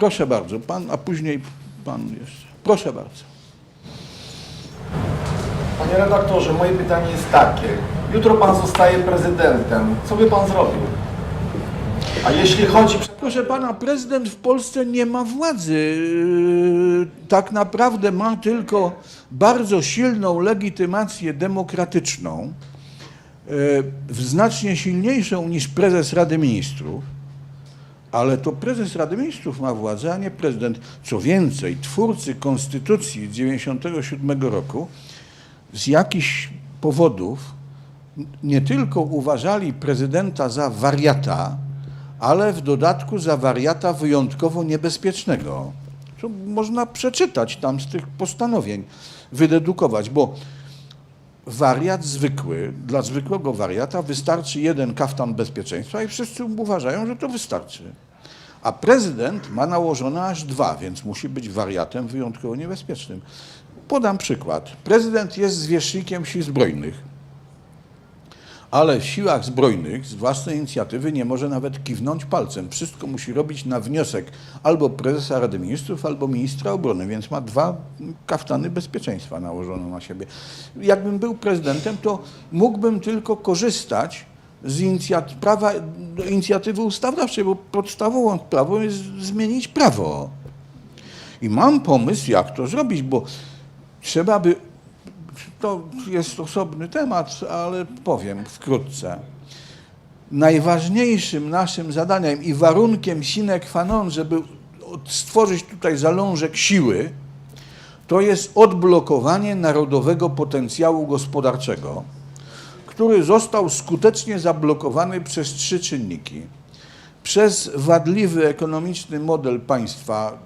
Proszę bardzo, pan, a później pan jeszcze. Proszę bardzo. Panie redaktorze, moje pytanie jest takie. Jutro pan zostaje prezydentem. Co by pan zrobił? A jeśli chodzi... Proszę pana, prezydent w Polsce nie ma władzy. Yy, Tak naprawdę ma tylko bardzo silną legitymację demokratyczną, yy, znacznie silniejszą niż prezes Rady Ministrów. Ale to prezes Rady Ministrów ma władzę, a nie prezydent. Co więcej, twórcy Konstytucji z 1997 roku z jakichś powodów nie tylko uważali prezydenta za wariata, ale w dodatku za wariata wyjątkowo niebezpiecznego. To można przeczytać tam z tych postanowień, wydedukować, bo wariat zwykły, dla zwykłego wariata wystarczy jeden kaftan bezpieczeństwa i wszyscy uważają, że to wystarczy. A prezydent ma nałożone aż dwa, więc musi być wariatem wyjątkowo niebezpiecznym. Podam przykład. Prezydent jest zwierzchnikiem sił zbrojnych ale w siłach zbrojnych z własnej inicjatywy nie może nawet kiwnąć palcem. Wszystko musi robić na wniosek albo prezesa Rady Ministrów, albo ministra obrony, więc ma dwa kaftany bezpieczeństwa nałożone na siebie. Jakbym był prezydentem, to mógłbym tylko korzystać z prawa, inicjatywy ustawodawczej, bo podstawową sprawą jest zmienić prawo. I mam pomysł, jak to zrobić, bo trzeba by to jest osobny temat, ale powiem wkrótce. Najważniejszym naszym zadaniem i warunkiem sine qua non, żeby stworzyć tutaj zalążek siły, to jest odblokowanie narodowego potencjału gospodarczego, który został skutecznie zablokowany przez trzy czynniki. Przez wadliwy ekonomiczny model państwa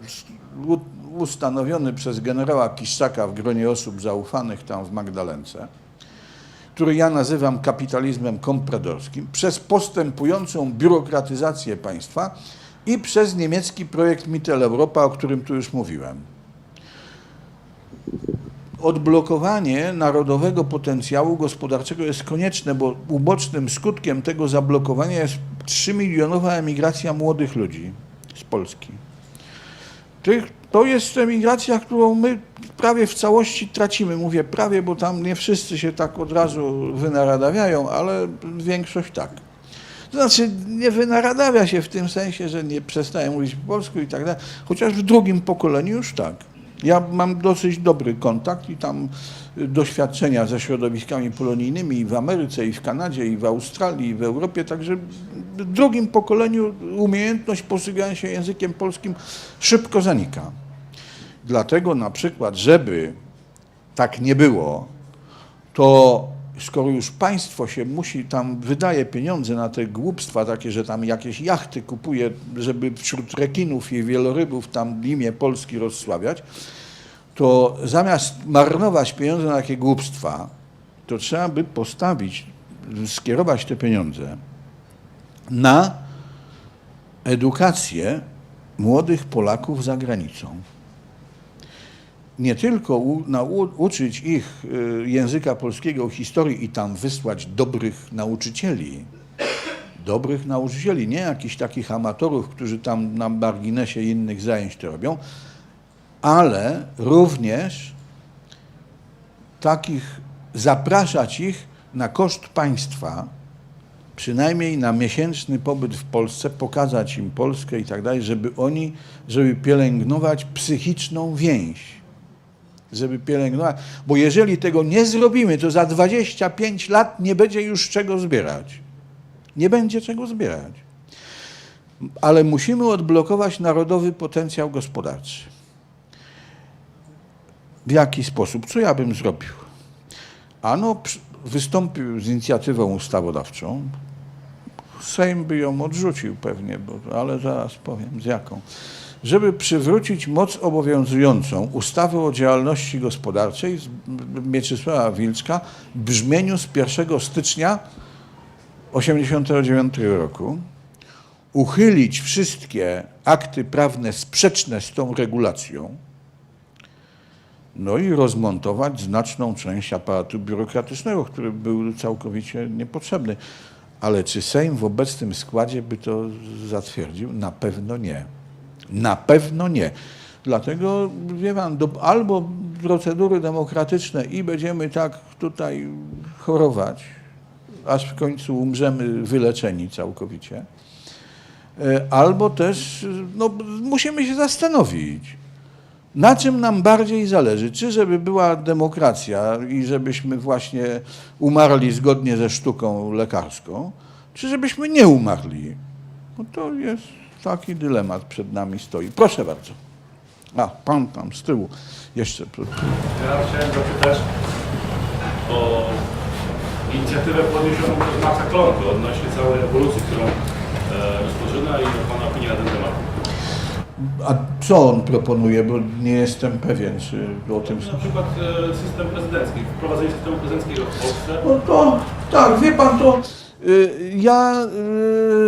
ustanowiony przez generała Kiszczaka w gronie osób zaufanych tam w Magdalence, który ja nazywam kapitalizmem kompredorskim, przez postępującą biurokratyzację państwa i przez niemiecki projekt Mitteleuropa, o którym tu już mówiłem. Odblokowanie narodowego potencjału gospodarczego jest konieczne, bo ubocznym skutkiem tego zablokowania jest 3-milionowa emigracja młodych ludzi z Polski. Tych, to jest emigracja, którą my prawie w całości tracimy. Mówię prawie, bo tam nie wszyscy się tak od razu wynaradawiają, ale większość tak. To znaczy nie wynaradawia się w tym sensie, że nie przestaje mówić po polsku i tak dalej, chociaż w drugim pokoleniu już tak. Ja mam dosyć dobry kontakt i tam doświadczenia ze środowiskami polonijnymi i w Ameryce, i w Kanadzie, i w Australii, i w Europie, także w drugim pokoleniu umiejętność posługiwania się językiem polskim szybko zanika. Dlatego na przykład, żeby tak nie było, to skoro już państwo się musi tam, wydaje pieniądze na te głupstwa takie, że tam jakieś jachty kupuje, żeby wśród rekinów i wielorybów tam imię Polski rozsławiać, to zamiast marnować pieniądze na takie głupstwa, to trzeba by postawić, skierować te pieniądze na edukację młodych Polaków za granicą. Nie tylko u, nauczyć ich y, języka polskiego, historii i tam wysłać dobrych nauczycieli, dobrych nauczycieli, nie jakichś takich amatorów, którzy tam na marginesie innych zajęć to robią, ale również takich zapraszać ich na koszt państwa, przynajmniej na miesięczny pobyt w Polsce, pokazać im Polskę i tak dalej, żeby oni, żeby pielęgnować psychiczną więź. Żeby pielęgnować, bo jeżeli tego nie zrobimy, to za 25 lat nie będzie już czego zbierać. Nie będzie czego zbierać. Ale musimy odblokować narodowy potencjał gospodarczy. W jaki sposób? Co ja bym zrobił? Ano, wystąpił z inicjatywą ustawodawczą. Sejm by ją odrzucił pewnie, bo, ale zaraz powiem z jaką. Żeby przywrócić moc obowiązującą ustawy o działalności gospodarczej Mieczysława Wilczka w brzmieniu z 1 stycznia 1989 roku, uchylić wszystkie akty prawne sprzeczne z tą regulacją, no i rozmontować znaczną część aparatu biurokratycznego, który był całkowicie niepotrzebny. Ale czy Sejm w obecnym składzie by to zatwierdził? Na pewno nie. Na pewno nie. Dlatego, wie pan, do, albo procedury demokratyczne i będziemy tak tutaj chorować, aż w końcu umrzemy wyleczeni całkowicie, e, albo też no, musimy się zastanowić, na czym nam bardziej zależy? Czy żeby była demokracja i żebyśmy właśnie umarli zgodnie ze sztuką lekarską, czy żebyśmy nie umarli? No to jest taki dylemat przed nami stoi. Proszę bardzo. A, pan tam z tyłu jeszcze. Ja chciałem zapytać o inicjatywę podniesioną przez Maxa Klonkę odnośnie całej ewolucji, którą e, rozpoczyna i Pana opinia na ten temat. A co on proponuje, bo nie jestem pewien, czy o tym... Na przykład e, system prezydencki, wprowadzenie systemu prezydenckiego w Polsce. No to tak, wie pan, to ja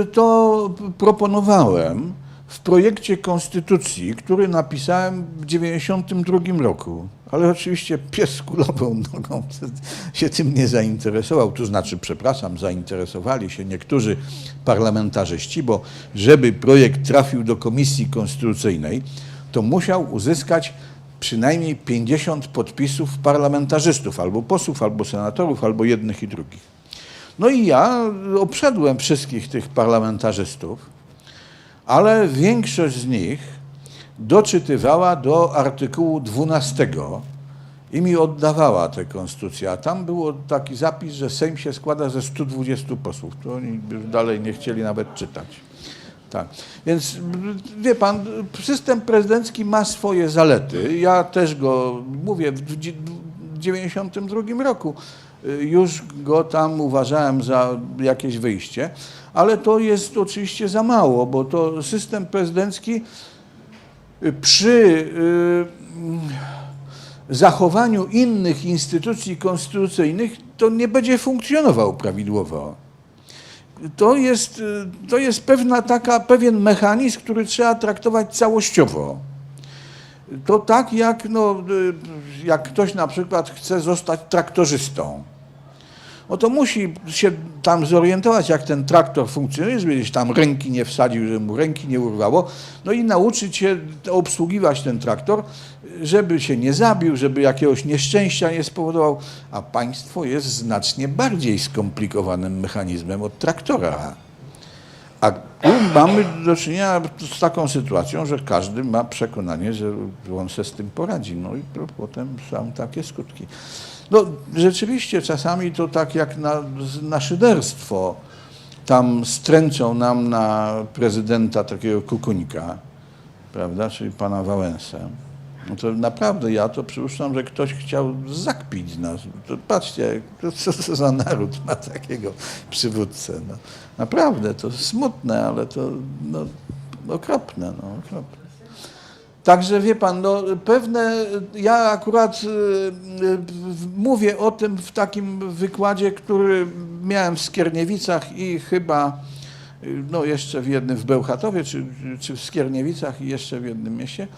y, to proponowałem w projekcie konstytucji, który napisałem w 92 roku. Ale oczywiście pies kulową nogą się tym nie zainteresował. To znaczy, przepraszam, zainteresowali się niektórzy parlamentarzyści, bo żeby projekt trafił do Komisji Konstytucyjnej, to musiał uzyskać przynajmniej 50 podpisów parlamentarzystów, albo posłów, albo senatorów, albo jednych i drugich. No i ja obszedłem wszystkich tych parlamentarzystów, ale większość z nich doczytywała do artykułu 12 i mi oddawała tę konstytucję. A tam był taki zapis, że Sejm się składa ze 120 posłów. To oni już dalej nie chcieli nawet czytać. Tak. Więc wie pan, system prezydencki ma swoje zalety. Ja też go mówię w 1992 roku. Y, Już go tam uważałem za jakieś wyjście, ale to jest oczywiście za mało, bo to system prezydencki y, przy y, zachowaniu innych instytucji konstytucyjnych to nie będzie funkcjonował prawidłowo to jest, to jest pewna taka, pewien mechanizm, który trzeba traktować całościowo. To tak jak, no, y, jak ktoś na przykład chce zostać traktorzystą. No to musi się tam zorientować, jak ten traktor funkcjonuje, żeby gdzieś tam ręki nie wsadził, żeby mu ręki nie urwało, no i nauczyć się obsługiwać ten traktor, żeby się nie zabił, żeby jakiegoś nieszczęścia nie spowodował. A państwo jest znacznie bardziej skomplikowanym mechanizmem od traktora. A tu mamy do czynienia z taką sytuacją, że każdy ma przekonanie, że on se z tym poradzi. No i potem są takie skutki. No rzeczywiście czasami to tak jak na, na szyderstwo. Tam stręczą nam na prezydenta takiego kukunika, prawda, czyli pana Wałęsę. No to naprawdę ja to przypuszczam, że ktoś chciał zakpić nas. To patrzcie, co to za naród ma takiego przywódcę. No, naprawdę, to smutne, ale to no, okropne, no, okropne. Także wie pan, no, pewne, ja akurat y, y, mówię o tym w takim wykładzie, który miałem w Skierniewicach i chyba y, no, jeszcze w jednym w Bełchatowie, czy, czy w Skierniewicach i jeszcze w jednym mieście,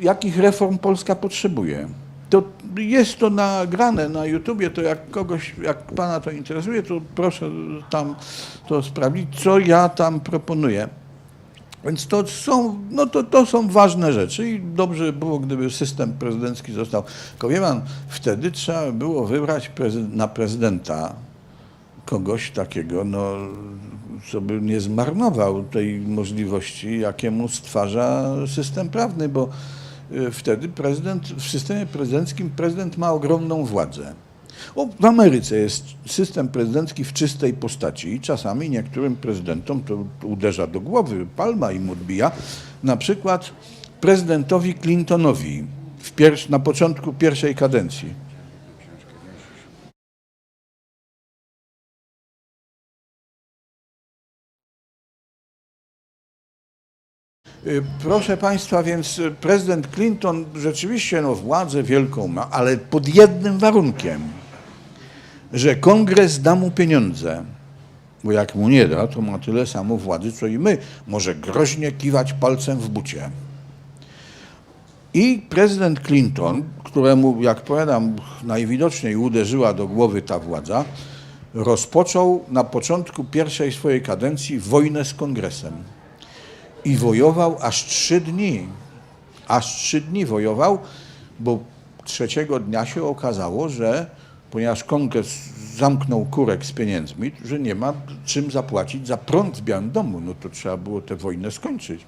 jakich reform Polska potrzebuje. To jest to nagrane na YouTubie, to jak kogoś, jak pana to interesuje, to proszę tam to sprawdzić, co ja tam proponuję. Więc to są, no to, to są ważne rzeczy i dobrze by było, gdyby system prezydencki został. Tylko wie pan, wtedy trzeba było wybrać prezy- na prezydenta kogoś takiego, no, co by nie zmarnował tej możliwości, jakie mu stwarza system prawny, bo y, wtedy prezydent, w systemie prezydenckim prezydent ma ogromną władzę. O, w Ameryce jest system prezydencki w czystej postaci i czasami niektórym prezydentom to uderza do głowy, palma im odbija. Na przykład prezydentowi Clintonowi w na początku pierwszej kadencji. Proszę Państwa, więc y, prezydent Clinton rzeczywiście no, władzę wielką ma, ale pod jednym warunkiem, że kongres da mu pieniądze. Bo jak mu nie da, to ma tyle samo władzy, co i my. Może groźnie kiwać palcem w bucie. I prezydent Clinton, któremu, jak powiadam, najwidoczniej uderzyła do głowy ta władza, rozpoczął na początku pierwszej swojej kadencji wojnę z kongresem. I wojował aż trzy dni. Aż trzy dni wojował, bo trzeciego dnia się okazało, że ponieważ kongres zamknął kurek z pieniędzmi, że nie ma czym zapłacić za prąd w Białym Domu, no to trzeba było tę wojnę skończyć.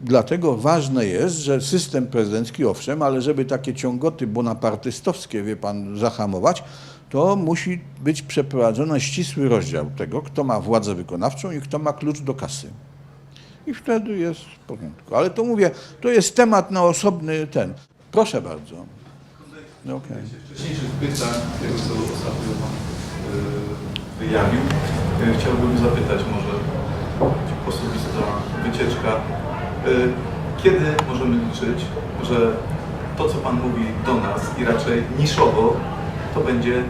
Dlatego ważne jest, że system prezydencki owszem, ale żeby takie ciągoty bonapartystowskie, wie pan, zahamować, to musi być przeprowadzony ścisły rozdział tego, kto ma władzę wykonawczą i kto ma klucz do kasy. I wtedy jest w porządku. Ale to mówię, to jest temat na osobny ten. Proszę bardzo. No, okej. wcześniejszych pytań, tego co ostatnio Pan y, wyjawił, y, chciałbym zapytać może osobista wycieczka. Y, Kiedy możemy liczyć, że to co Pan mówi do nas i raczej niszowo, to będzie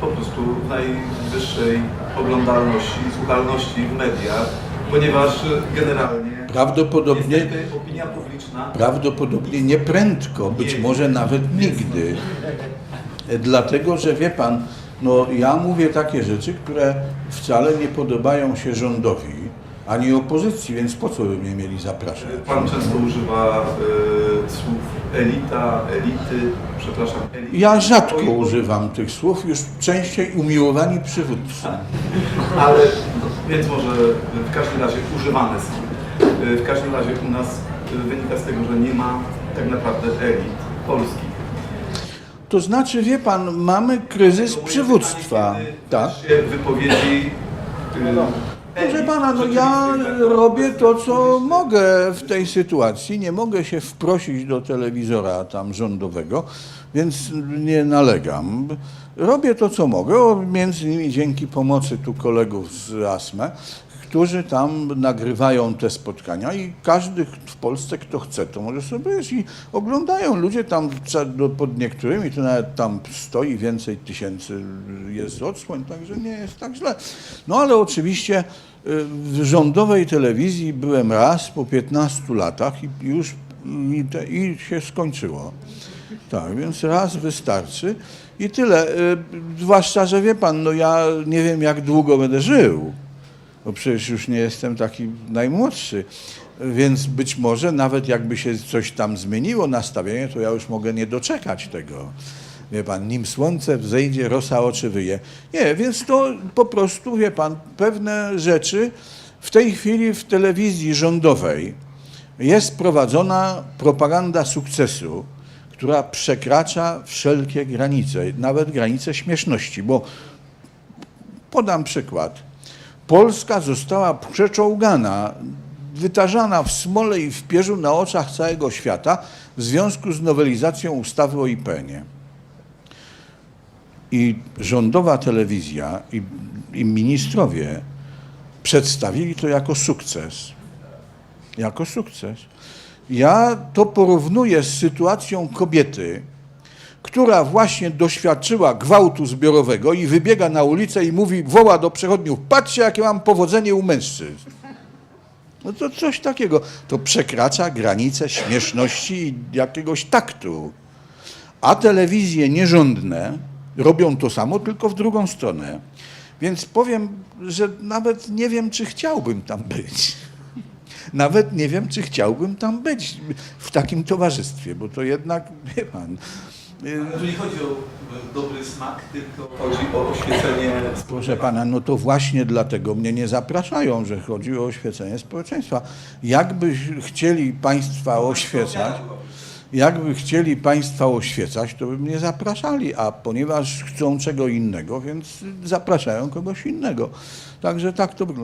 po prostu w najwyższej oglądalności, słuchalności w mediach, ponieważ y, generalnie Prawdopodobnie, niestety opinia publiczna. Prawdopodobnie nie prędko, być może nawet nigdy. Dlatego, że wie pan, no ja mówię takie rzeczy, które wcale nie podobają się rządowi, ani opozycji, więc po co by mnie mieli zapraszać? Pan często używa y, słów elita, elity, przepraszam, elity. Ja rzadko Oj, używam tych słów, już częściej umiłowani przywódcy. Ale, no, więc może w każdym razie używane są. Y, W każdym razie u nas wynika z tego, że nie ma tak naprawdę elit polskich. To znaczy, wie pan, mamy kryzys przywództwa. Tak. wypowiedzi y, Proszę pana, no ja robię to, co mogę w tej sytuacji. Nie mogę się wprosić do telewizora tam rządowego, więc nie nalegam. Robię to, co mogę, między innymi dzięki pomocy tu kolegów z ASME, którzy tam nagrywają te spotkania i każdy w Polsce, kto chce, to może sobie iść i oglądają. Ludzie tam do- pod niektórymi, to nawet tam stoi więcej tysięcy jest odsłoń, także nie jest tak źle. No ale oczywiście y, w rządowej telewizji byłem raz po 15 latach i już i, te, i się skończyło. Tak, więc raz wystarczy i tyle. Y, Zwłaszcza, że wie pan, no ja nie wiem jak długo będę żył bo przecież już nie jestem taki najmłodszy. Więc być może nawet jakby się coś tam zmieniło nastawienie, to ja już mogę nie doczekać tego. Wie pan, nim słońce wzejdzie, rosa oczy wyje. Nie, więc to po prostu, wie pan, pewne rzeczy w tej chwili w telewizji rządowej jest prowadzona propaganda sukcesu, która przekracza wszelkie granice, nawet granice śmieszności, bo podam przykład. Polska została przeczołgana, wytarzana w smole i w pierzu na oczach całego świata w związku z nowelizacją ustawy o IPN-ie. I rządowa telewizja i, i ministrowie przedstawili to jako sukces. Jako sukces. Ja to porównuję z sytuacją kobiety, która właśnie doświadczyła gwałtu zbiorowego i wybiega na ulicę i mówi, woła do przechodniów, patrzcie jakie mam powodzenie u mężczyzn. No to coś takiego. To przekracza granice śmieszności i jakiegoś taktu. A telewizje nierządne robią to samo, tylko w drugą stronę. Więc powiem, że nawet nie wiem, czy chciałbym tam być. Nawet nie wiem, czy chciałbym tam być w takim towarzystwie, bo to jednak, wie pan, tu nie chodzi o dobry smak, tylko chodzi o oświecenie Proszę pana, no to właśnie dlatego mnie nie zapraszają, że chodzi o oświecenie społeczeństwa. Jakby chcieli państwa oświecać, jakby chcieli państwa oświecać, to by mnie zapraszali, a ponieważ chcą czego innego, więc zapraszają kogoś innego. Także tak to wygląda.